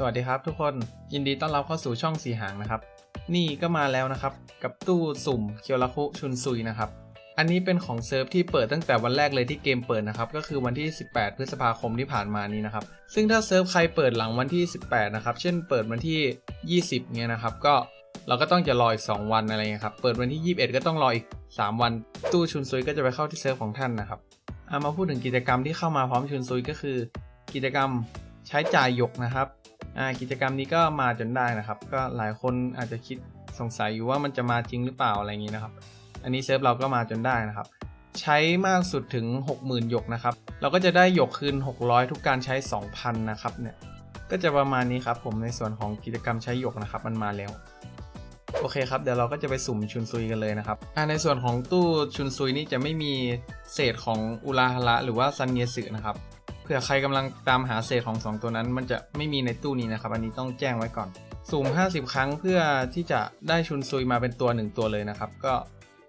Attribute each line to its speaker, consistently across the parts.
Speaker 1: สวัสดีครับทุกคนยินดีต้อนรับเข้าสู่ช่องสีหางนะครับ นี่ก็มาแล้วนะครับ กับตู้สุ่มเคียวราคุชุนซุยนะครับ อันนี้เป็นของเซิร์ฟที่เปิดตั้งแต่วันแรกเลยที่เกมเปิดนะครับ ก็คือวันที่ 18 พฤษภาคมที่ผ่านมานี้นะครับ ซึ่งถ้าเซิร์ฟใครเปิดหลังวันที่ 18 นะครับ เช่นเปิดวันที่ 20เงี้ยนะครับ ก็เราก็ต้องจะรออีก 2 วันอะไรเงี้ยครับ เปิดวันที่ 21 ก็ต้องรออีก 3 วัน ตู้ชุนซุยก็จะไปเข้าที่เซิร์ฟของท่านนะครับเอามาพูดถึงกิจกรรมที่เข้ามาพร้อมชุนซุยก็คือ กิจกรรม ใช้จ่ายหยกนะครับกิจกรรมนี้ก็มาจนได้นะครับ ก็หลายคนอาจจะคิดสงสัยอยู่ว่ามันจะมาจริงหรือเปล่าอะไรอย่างนี้นะครับ อันนี้เซิร์ฟเราก็มาจนได้นะครับ ใช้มากสุดถึง 60,000หยกนะครับ เราก็จะได้หยกคืน 600 ทุกการใช้ 2,000 นะครับเนี่ยก็จะประมาณนี้ครับผมในส่วนของกิจกรรมใช้หยกนะครับ มันมาแล้วโอเคครับเดี๋ยวเราก็จะไปสุ่มชุนซุยกันเลยนะครับในส่วนของตู้ชุนซุยนี่จะไม่มีเศษของอุราฮาระหรือว่าซันเงสึนะครับ ผื่อใครกำลังตามหาเศษของ 2 ตัวนั้น มันจะไม่มีในตู้นี้นะครับ อันนี้ต้องแจ้งไว้ก่อนสุ่ม50 ครั้งเพื่อที่จะได้ชุนซุยมาเป็นตัว 1 ตัวเลยนะครับ ก็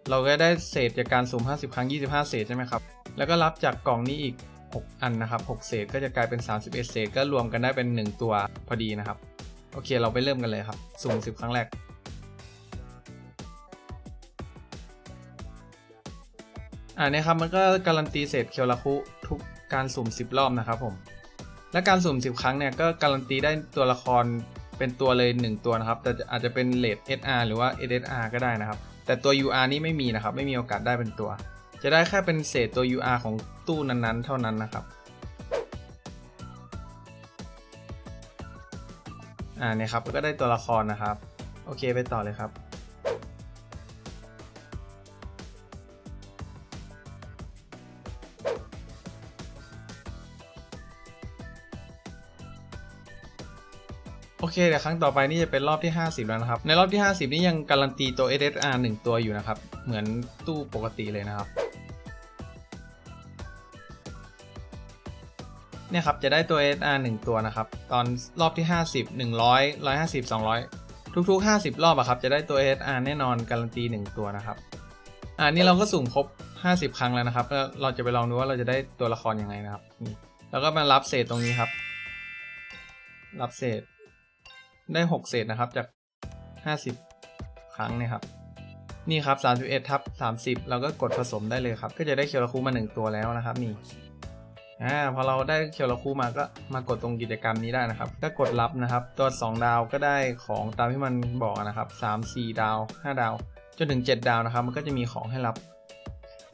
Speaker 1: เราก็ได้เศษจากการสุ่ม50 ครั้ง 25 เศษใช่ไหมครับ แล้วก็รับจากกล่องนี้อีก 6 อันนะครับ 6 เศษก็จะกลายเป็น 31 เศษ ก็รวมกันได้เป็น 1 ตัวพอดีนะครับ โอเค เราไปเริ่มกันเลยครับสุ่ม10 ครั้งแรกอ่าเนี่ยครับมันก็การันตีเศษเคียวราคุทุก การสุ่ม 10 รอบนะครับผม และการสุ่ม 10 ครั้งเนี่ยก็การันตีได้ตัวละครเป็นตัวเลย 1 ตัวนะครับ แต่อาจจะเป็นเลท SR หรือว่า SSR ก็ได้นะครับ แต่ตัว UR นี่ไม่มีนะครับ ไม่มีโอกาสได้เป็นตัว จะได้แค่เป็นเศษตัว UR ของตู้นั้นๆ เท่านั้นนะครับ อ่าเนี่ยครับก็ได้ตัวละครนะครับ โอเคไปต่อเลยครับ เคเดี๋ยวครั้งต่อไปนี่จะเป็นรอบที่ 50 แล้วนะครับ ในรอบที่ 50 นี่ยังการันตีตัว SSR 1 ตัวอยู่นะครับ เหมือนตู้ปกติเลยนะครับเนี่ยครับจะได้ตัว SSR 1 ตัวนะครับ ตอนรอบที่ 50 100 150 200 ทุก ๆ 50 รอบอะครับจะได้ตัว SSR แน่นอนการันตี 1 ตัวนะครับอ่านี่เราก็สุ่มครบ 50 ครั้งแล้วนะครับแล้วเราจะไปลองดูว่าเราจะได้ตัวละครยังไงนะครับนี่แล้วก็มารับเศษตรงนี้ครับ รับเศษ ได้หกเศษนะครับจากห้าสิบครั้งเนี่ยครับ นี่ครับสามิบเอ็ดทับสามสิบเราก็กดผสมได้เลยครับ ก็จะได้เคียวราคูมาหนึ่งตัวแล้วนะครับนี่อ่าพอเราได้เคียวราคูมาก็มากดตรงกิจกรรมนี้ได้นะครับ ก็กดรับนะครับ ตัวสองดาวก็ได้ของตามที่มันบอกนะครับสามสี่ดาวห้าดาว จนถึงเจ็ดดาวนะครับ มันก็จะมีของให้รับ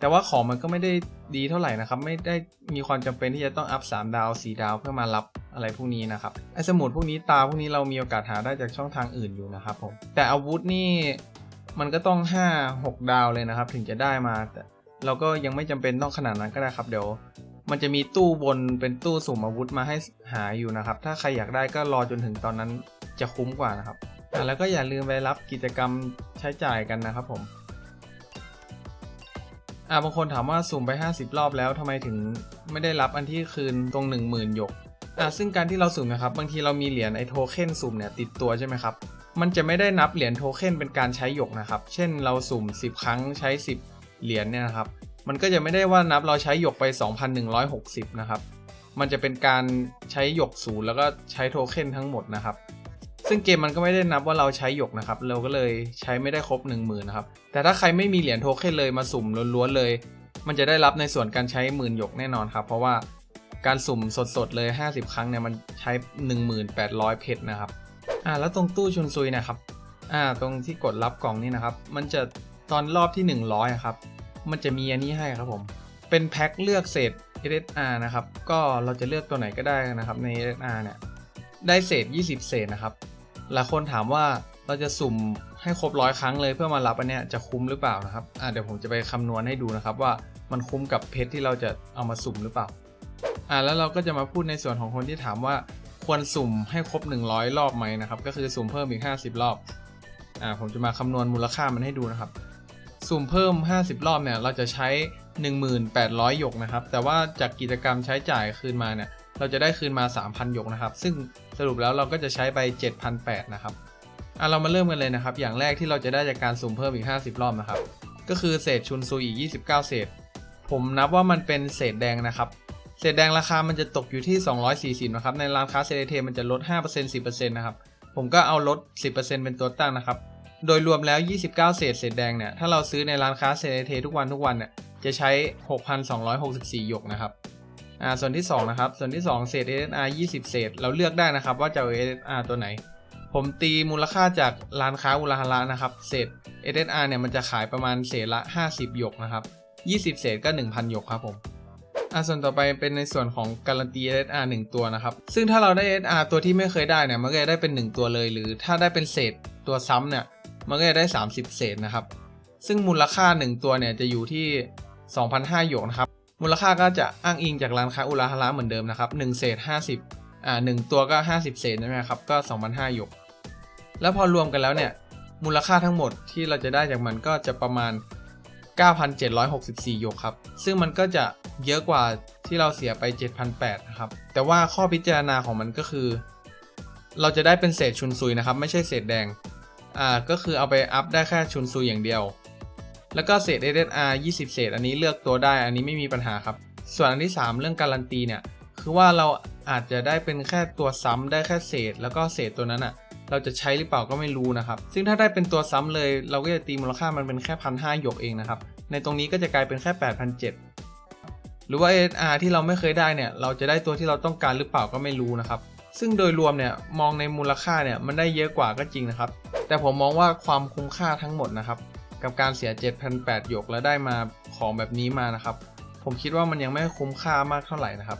Speaker 1: แต่ว่าของมันก็ไม่ได้ดีเท่าไหร่นะครับ ไม่ได้มีความจำเป็นที่จะต้องอัพ 3 ดาว 4 ดาวเพื่อมารับอะไรพวกนี้นะครับ ไอสมุดพวกนี้ตาพวกนี้เรามีโอกาสหาได้จากช่องทางอื่นอยู่นะครับผม แต่อาวุธนี่มันก็ต้อง 5 6 ดาวเลยนะครับ ถึงจะได้มา แต่เราก็ยังไม่จำเป็นต้องขนาดนั้นก็ได้ครับ เดี๋ยว มันจะมีตู้บนเป็นตู้สุ่มอาวุธมาให้หาอยู่นะครับ ถ้าใครอยากได้ก็รอจนถึงตอนนั้นจะคุ้มกว่านะครับแล้วก็อย่าลืมไปรับกิจกรรมใช้จ่ายกันนะครับผม อ่าบางคนถามว่าสุ่มไป 50 รอบแล้วทำไมถึงไม่ได้รับอันที่คืนตรง 10,000หยกอ่าซึ่งการที่เราสุ่มนะครับบางทีเรามีเหรียญไอโทเค็นสุ่มเนี่ยติดตัวใช่ไหมครับมันจะไม่ได้นับเหรียญโทเค็นเป็นการใช้หยกนะครับ เช่นเราสุ่ม 10 ครั้งใช้ 10 เหรียญเนี่ยนะครับ มันก็จะไม่ได้ว่านับเราใช้หยกไป 2,160 นะครับ มันจะเป็นการใช้หยกศูนย์แล้วก็ใช้โทเค็นทั้งหมดนะครับ ซึ่งเกมมันก็ไม่ได้นับว่าเราใช้หยกนะครับ เราก็เลยใช้ไม่ได้ครบ 1 0,000นะครับ แต่ถ้าใครไม่มีเหรียญโทเค็นเลยมาสุ่มล้วนๆเลย มันจะได้รับในส่วนการใช้หมื่นหยกแน่นอนครับ เพราะว่าการสุ่มสดๆเลย 50 ครั้งเนี่ยมันใช้ 1800 เพชรนะครับ อ่าแล้วตรงตู้ชุนซุยนะครับ อ่าตรงที่กดรับกล่องนี่นะครับ มันจะตอนรอบที่ 100อะครับมันจะมีอันนี้ให้ครับผม เป็นแพ็คเลือกเศษ SSR นะครับ ก็เราจะเลือกตัวไหนก็ได้นะครับใน SSR เนี่ย ได้เศษ 20 เศษนะครับ หลายคนถามว่าเราจะสุ่มให้ครบร้อยครั้งเลยเพื่อมารับอันเนี้ยจะคุ้มหรือเปล่านะครับอ่าเดี๋ยวผมจะไปคำนวณให้ดูนะครับว่ามันคุ้มกับเพชรที่เราจะเอามาสุ่มหรือเปล่าอ่าแล้วเราก็จะมาพูดในส่วนของคนที่ถามว่าควรสุ่มให้ครบ 100 รอบไหมนะครับ ก็คือสุ่มเพิ่มอีก 50 รอบอ่าผมจะมาคำนวณมูลค่ามันให้ดูนะครับ สุ่มเพิ่ม 50 รอบเนี่ยเราจะใช้ 1800หยกนะครับ แต่ว่าจากกิจกรรมใช้จ่ายคืนมาเนี่ย เราจะได้คืนมา 3,000 หยกนะครับ ซึ่งสรุปแล้วเราก็จะใช้ไป 7,800 นะครับอะเรามาเริ่มกันเลยนะครับ อย่างแรกที่เราจะได้จากการสุ่มเพิ่มอีก 50 รอบนะครับ ก็คือเศษชุนซูอีก 29 เศษ ผมนับว่ามันเป็นเศษแดงนะครับ เศษแดงราคามันจะตกอยู่ที่ 240 นะครับ ในร้านค้าเซเลเทมันจะลด 5% 10%นะครับ ผมก็เอาลด 10%เป็นตัวตั้งนะครับ โดยรวมแล้ว 29 เศษเศษแดงเนี่ย ถ้าเราซื้อในร้านค้าเซเลเททุกวันทุกวันเนี่ย จะใช้ 6,264 หยกนะครับ อ่าส่วนที่ 2 นะครับ ส่วนที่ 2 เศษ SSR 20 เศษ เราเลือกได้นะครับว่าจะเอา SSR ตัวไหน ผมตีมูลค่าจากร้านค้าอุลาฮาระนะครับ เศษ SSR เนี่ยมันจะขายประมาณเศษละ 50 หยกนะครับ 20 เศษก็ 1,000 หยกครับผมอะส่วนต่อไปเป็นในส่วนของการันตี SSR 1 ตัวนะครับ ซึ่งถ้าเราได้ SSR ตัวที่ไม่เคยได้เนี่ยมันก็จะได้เป็น 1 ตัวเลย หรือถ้าได้เป็นเศษตัวซ้ำเนี่ยมันก็จะได้ 30 เศษนะครับ ซึ่งมูลค่า 1 ตัวเนี่ยจะอยู่ที่2,500หยกนะครับ มูลค่าก็จะอ้างอิงจากร้านค้าอุลาฮาระเหมือนเดิมนะครับ1เศษ50อ่า1ตัวก็ 50 เศษใช่ไหมครับก็2,500หยก แล้วพอรวมกันแล้วเนี่ยมูลค่าทั้งหมดที่เราจะได้จากมันก็จะประมาณ 9,764หยกครับ ซึ่งมันก็จะเยอะกว่าที่เราเสียไป 7,800นะครับ แต่ว่าข้อพิจารณาของมันก็คือ เราจะได้เป็นเศษชุนซุยนะครับ ไม่ใช่เศษแดง อ่า ก็คือเอาไปอัพได้แค่ชุนซุยอย่างเดียว แล้วก็เศษ SSR 20 เศษ อันนี้เลือกตัวได้ อันนี้ไม่มีปัญหาครับ ส่วนอันที่ 3 เรื่องการันตีเนี่ย คือว่าเราอาจจะได้เป็นแค่ตัวซ้ำได้แค่เศษ แล้วก็เศษตัวนั้นอะเราจะใช้หรือเปล่าก็ไม่รู้นะครับ ซึ่งถ้าได้เป็นตัวซ้ำเลย เราก็จะตีมูลค่ามันเป็นแค่พันห้าหยกเองนะครับ ในตรงนี้ก็จะกลายเป็นแค่8,700หรือว่า SR ที่เราไม่เคยได้เนี่ย เราจะได้ตัวที่เราต้องการหรือเปล่าก็ไม่รู้นะครับ ซึ่งโดยรวมเนี่ยมองในมูลค่าเนี่ยมันได้เยอะกว่าก็จริงนะครับ แต่ผมมองว่าความคุ้มค่าทั้งหมดนะครับ กับการเสีย 7,800หยกแล้วได้มาของแบบนี้มานะครับ ผมคิดว่ามันยังไม่คุ้มค่ามากเท่าไหร่นะครับ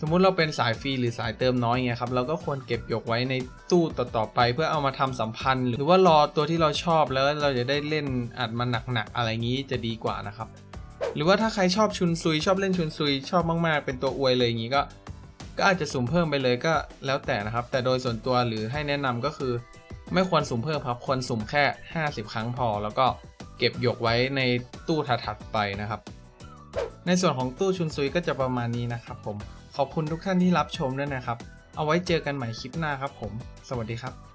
Speaker 1: สมมุติเราเป็นสายฟรีหรือสายเติมน้อยเงี้ยครับเราก็ควรเก็บหยกไว้ในตู้ต่อๆไป เพื่อเอามาทำสัมพันธ์ หรือว่ารอตัวที่เราชอบแล้วเราจะได้เล่นอัดมันหนักๆอะไรงี้จะดีกว่านะครับ หรือว่าถ้าใครชอบชุนซุยชอบเล่นชุนซุยชอบมากๆ เป็นตัวอวยเลยอย่างงี้ก็ ก็อาจจะสุ่มเพิ่มไปเลยก็แล้วแต่นะครับ แต่โดยส่วนตัวหรือให้แนะนำก็คือไม่ควรสุ่มเพิ่มครับ ควรสุ่มแค่ 50 ครั้งพอ แล้วก็ เก็บหยกไว้ในตู้ถัดๆไปนะครับ ในส่วนของตู้ชุนซุยก็จะประมาณนี้นะครับผม ขอบคุณทุกท่านที่รับชมด้วยนะครับ เอาไว้เจอกันใหม่คลิปหน้าครับผม สวัสดีครับ